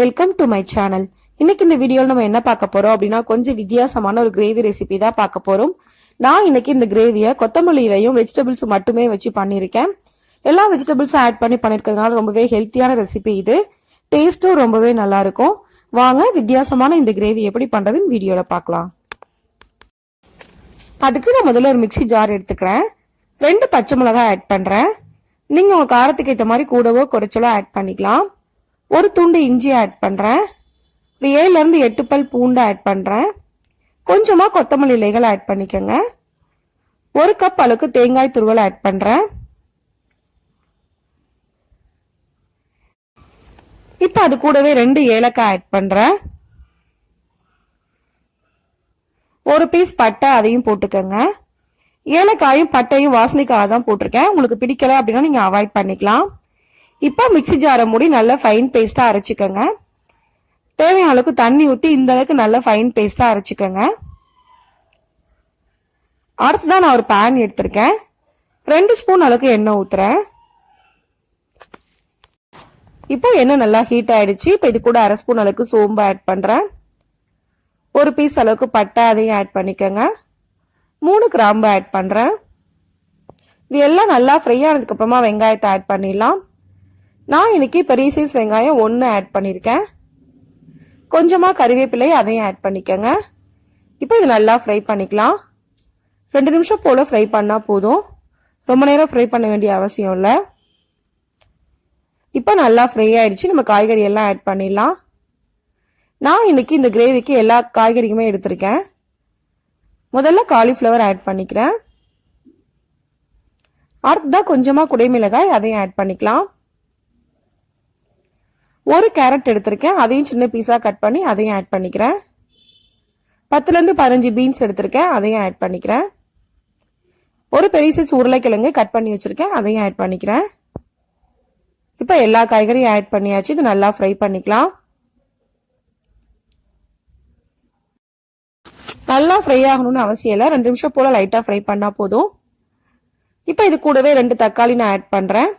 Welcome to my channel இன்னைக்கு இந்த வீடியோவில் நம்ம என்ன பார்க்க போறோம் அப்படின்னா கொஞ்சம் வித்தியாசமான ஒரு கிரேவி ரெசிபி தான் பார்க்க போறோம். நான் இன்னைக்கு இந்த கிரேவியை கொத்தமல்லியிலையும் வெஜிடபிள்ஸ் மட்டுமே வச்சு பண்ணியிருக்கேன். எல்லா வெஜிடபிள்ஸும் ஆட் பண்ணி பண்ணிருக்கிறதுனால ரொம்பவே ஹெல்த்தியான ரெசிபி இது. டேஸ்ட்டும் ரொம்பவே நல்லா இருக்கும். வாங்க வித்தியாசமான இந்த கிரேவி எப்படி பண்றதுன்னு வீடியோவில் பார்க்கலாம். அதுக்கு நான் முதல்ல ஒரு மிக்ஸி ஜார் எடுத்துக்கிறேன். ரெண்டு பச்சை மிளகாய் ஆட் பண்ணுறேன் நீங்கள் உங்கள் காரத்துக்கு ஏற்ற மாதிரி கூடவோ குறைச்சலோ ஆட் பண்ணிக்கலாம். ஒரு துண்டு இஞ்சி ஆட் பண்ணுறேன் ஒரு ஏழுலேருந்து எட்டு பல் பூண்டு ஆட் பண்ணுறேன் கொஞ்சமாக கொத்தமல்லி இலைகள் ஆட் பண்ணிக்கோங்க. ஒரு கப் அளவுக்கு தேங்காய் துருவல் ஆட் பண்ணுறேன் இப்போ அது கூடவே ரெண்டு ஏலக்காய் ஆட் பண்ணுறேன் ஒரு பீஸ் பட்டை அதையும் போட்டுக்கோங்க. ஏலக்காயும் பட்டையும் வாசனைக்காக தான் போட்டிருக்கேன். உங்களுக்கு பிடிக்கல அப்படின்னா நீங்கள் அவாய்ட் பண்ணிக்கலாம். இப்போ மிக்ஸி ஜாரை மூடி நல்லா ஃபைன் பேஸ்ட்டாக அரைச்சிக்கோங்க. தேவையான அளவுக்கு தண்ணி ஊற்றி இந்த அளவுக்கு நல்லா ஃபைன் பேஸ்ட்டாக அரைச்சிக்கோங்க. அடுத்து தான் நான் ஒரு பேன் எடுத்திருக்கேன். ரெண்டு ஸ்பூன் அளவுக்கு எண்ணெய் ஊற்றுறேன் இப்போ எண்ணெய் நல்லா ஹீட் ஆயிடுச்சு. இப்போ இது கூட அரை ஸ்பூன் அளவுக்கு சோம்பு ஆட் பண்ணுறேன் ஒரு பீஸ் அளவுக்கு பட்டை அதையும் ஆட் பண்ணிக்கோங்க. மூணு கிராம்பு ஆட் பண்ணுறேன் இது எல்லாம் நல்லா ஃப்ரை ஆனதுக்கப்புறமா வெங்காயத்தை ஆட் பண்ணிடலாம். நான் இன்னைக்கு பெரிய சைஸ் வெங்காயம் ஒன்று ஆட் பண்ணியிருக்கேன் கொஞ்சமாக கறிவேப்பிலை அதையும் ஆட் பண்ணிக்கோங்க. இப்போ இது நல்லா ஃப்ரை பண்ணிக்கலாம். ரெண்டு நிமிஷம் போல் ஃப்ரை பண்ணால் போதும். ரொம்ப நேரம் ஃப்ரை பண்ண வேண்டிய அவசியம் இல்லை. இப்போ நல்லா ஃப்ரை ஆகிடுச்சு நம்ம காய்கறி எல்லாம் ஆட் பண்ணிடலாம். நான் இன்றைக்கி இந்த கிரேவிக்கு எல்லா காய்கறிக்குமே எடுத்திருக்கேன். முதல்ல காலிஃப்ளவர் ஆட் பண்ணிக்கிறேன். அடுத்ததான் கொஞ்சமாக குடைமிளகாய் அதையும் ஆட் பண்ணிக்கலாம். ஒரு கேரட் எடுத்திருக்கேன். அதையும் சின்ன பீஸாக கட் பண்ணி அதையும் ஆட் பண்ணிக்கிறேன். பத்துலேருந்து பதினஞ்சு பீன்ஸ் எடுத்திருக்கேன். அதையும் ஆட் பண்ணிக்கிறேன். ஒரு பெரிய சைஸ் உருளைக்கிழங்கு கட் பண்ணி வச்சுருக்கேன். அதையும் ஆட் பண்ணிக்கிறேன். இப்போ எல்லா காய்கறியும் ஆட் பண்ணியாச்சு. இது நல்லா ஃப்ரை பண்ணிக்கலாம். நல்லா ஃப்ரை ஆகணும்னு அவசியம் இல்லை. ரெண்டு நிமிஷம் போல் லைட்டாக ஃப்ரை பண்ணால் போதும். இப்போ இது கூடவே ரெண்டு தக்காளி நான் ஆட் பண்ணுறேன்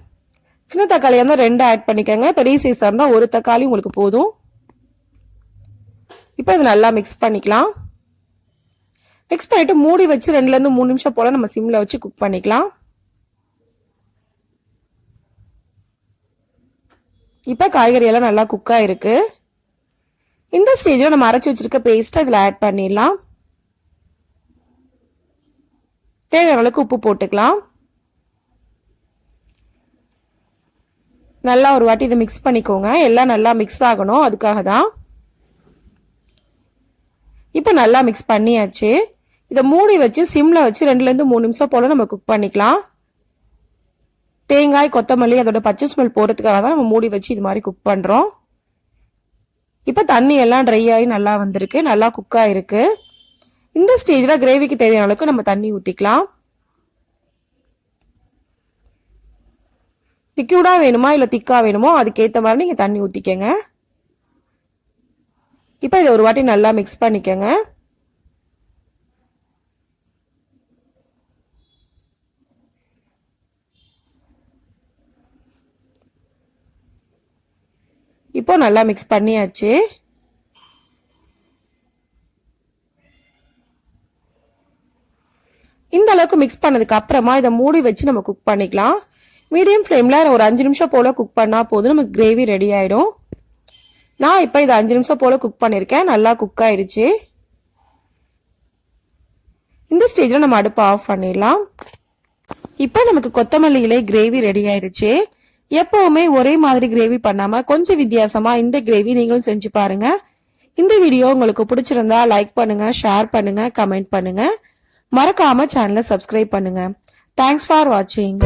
சின்ன தக்காளியாக இருந்தால் ரெண்டு ஆட் பண்ணிக்கோங்க. பெரிய சைஸாக இருந்தால் ஒரு தக்காளி உங்களுக்கு போதும். இப்போ இது நல்லா மிக்ஸ் பண்ணிக்கலாம். மிக்ஸ் பண்ணிவிட்டு மூடி வச்சு ரெண்டுலேருந்து மூணு நிமிஷம் போல் நம்ம சிம்மில் வச்சு குக் பண்ணிக்கலாம். இப்போ காய்கறி எல்லாம் நல்லா குக்காகிருக்கு இந்த ஸ்டேஜில் நம்ம அரைச்சி வச்சுருக்க பேஸ்ட்டை இதில் ஆட் பண்ணிடலாம். தேவையான அளவுக்கு உப்பு போட்டுக்கலாம். நல்லா ஒரு வாட்டி இதை மிக்ஸ் பண்ணிக்கோங்க. எல்லாம் நல்லா மிக்ஸ் ஆகணும். அதுக்காக தான் இப்போ நல்லா மிக்ஸ் பண்ணியாச்சு. இதை மூடி வச்சு சிம்மில் வச்சு ரெண்டுலேருந்து மூணு நிமிஷம் போல் நம்ம குக் பண்ணிக்கலாம். தேங்காய் கொத்தமல்லி அதோட பச்சை ஸ்மெல் போகிறதுக்காக தான் நம்ம மூடி வச்சு இது மாதிரி குக் பண்ணுறோம் இப்போ தண்ணி எல்லாம் ட்ரை ஆகி நல்லா வந்திருக்கு. நல்லா குக் ஆகிருக்கு இந்த ஸ்டேஜில் கிரேவிக்கு தேவையான அளவுக்கு நம்ம தண்ணி ஊற்றிக்கலாம் லிக்யூடாக வேணுமா இல்லை திக்காக வேணுமோ அதுக்கேற்ற மாதிரி நீங்கள் தண்ணி ஊற்றிக்கங்க இப்போ இதை ஒரு வாட்டி நல்லா மிக்ஸ் பண்ணிக்கோங்க. இப்போ நல்லா மிக்ஸ் பண்ணியாச்சு. இந்த அளவுக்கு மிக்ஸ் பண்ணதுக்கு அப்புறமா இதை மூடி வச்சு நம்ம குக் பண்ணிக்கலாம். மீடியம் ஃப்ளேமில் ஒரு அஞ்சு நிமிஷம் போல் குக் பண்ணால் போதும். நமக்கு கிரேவி ரெடி ஆகிடும் நான் இப்போ இதை அஞ்சு நிமிஷம் போல் குக் பண்ணியிருக்கேன் நல்லா குக் ஆயிடுச்சு இந்த ஸ்டேஜில் நம்ம அடுப்பை ஆஃப் பண்ணிடலாம். இப்போ நமக்கு கொத்தமல்லி இலை கிரேவி ரெடி ஆயிடுச்சு எப்பவுமே ஒரே மாதிரி கிரேவி பண்ணாம கொஞ்சம் வித்தியாசமா இந்த கிரேவி நீங்களும் செஞ்சு பாருங்க. இந்த வீடியோ உங்களுக்கு பிடிச்சிருந்தா லைக் பண்ணுங்க ஷேர் பண்ணுங்க கமெண்ட் பண்ணுங்க. மறக்காம சேனலை சப்ஸ்கிரைப் பண்ணுங்க. தேங்க்ஸ் ஃபார் வாட்சிங்